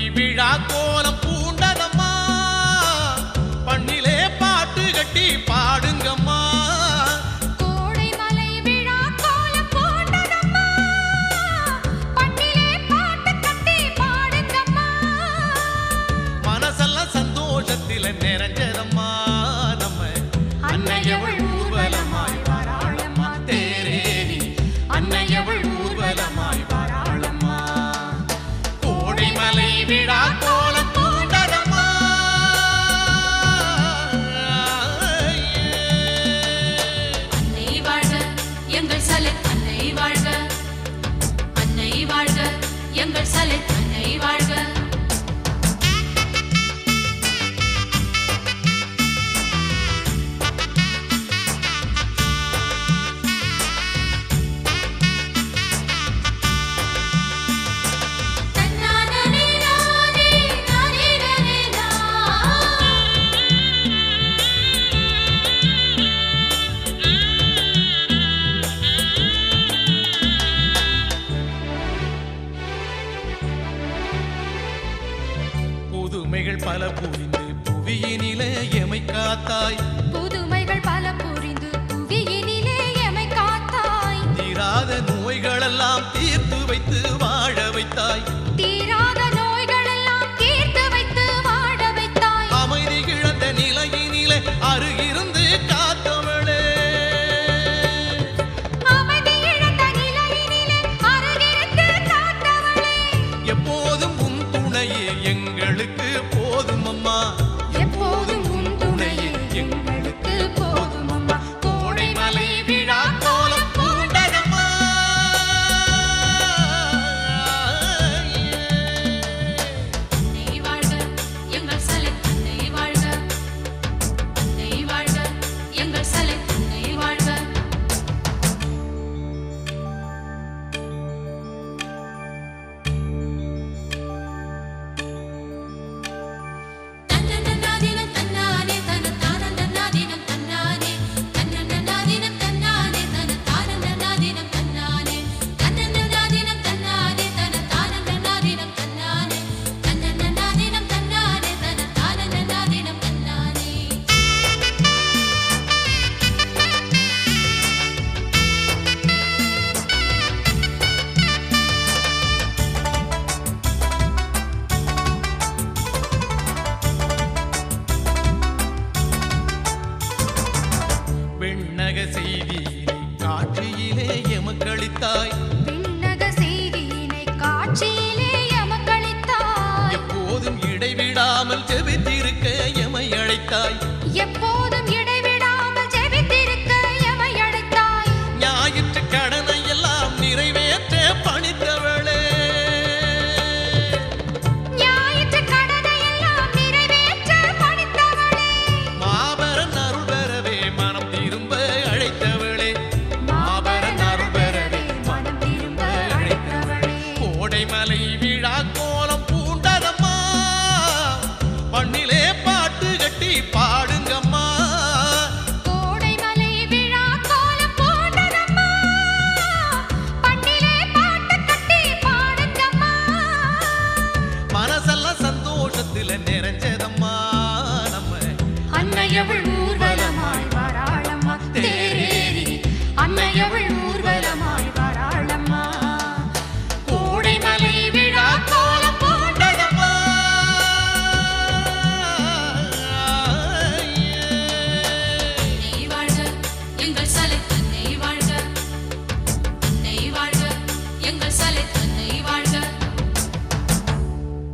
கைவிழா கோ கலை தன்னை வாழ்க. பல புரிந்து புவியினிலே எமை காத்தாய். புதுமைகள் பல புரிந்து புவியினிலே எமை காத்தாய். தீராத நோய்களெல்லாம் தீர்த்து வைத்து வாழ வைத்தாய். தீராத நோய்களெல்லாம் தீர்த்து வைத்து வாழ வைத்தாய். அமைதி கிழந்த நிலையினிலே அருகிருந்து எங்களுக்கு செய்தி never.